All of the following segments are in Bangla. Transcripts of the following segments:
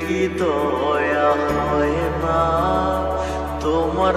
কি দয়া হয় না? তোমার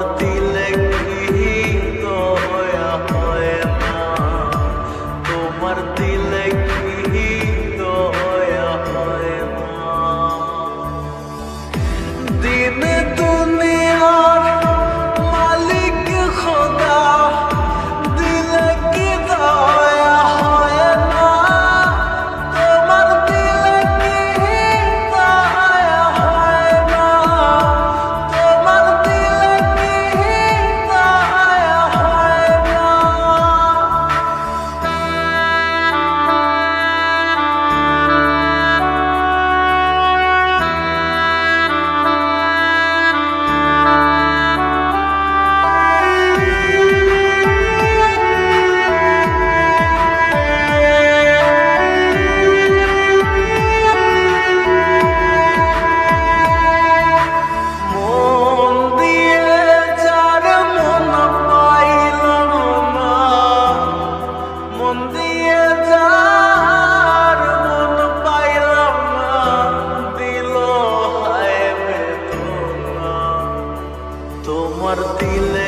তোমার দিলে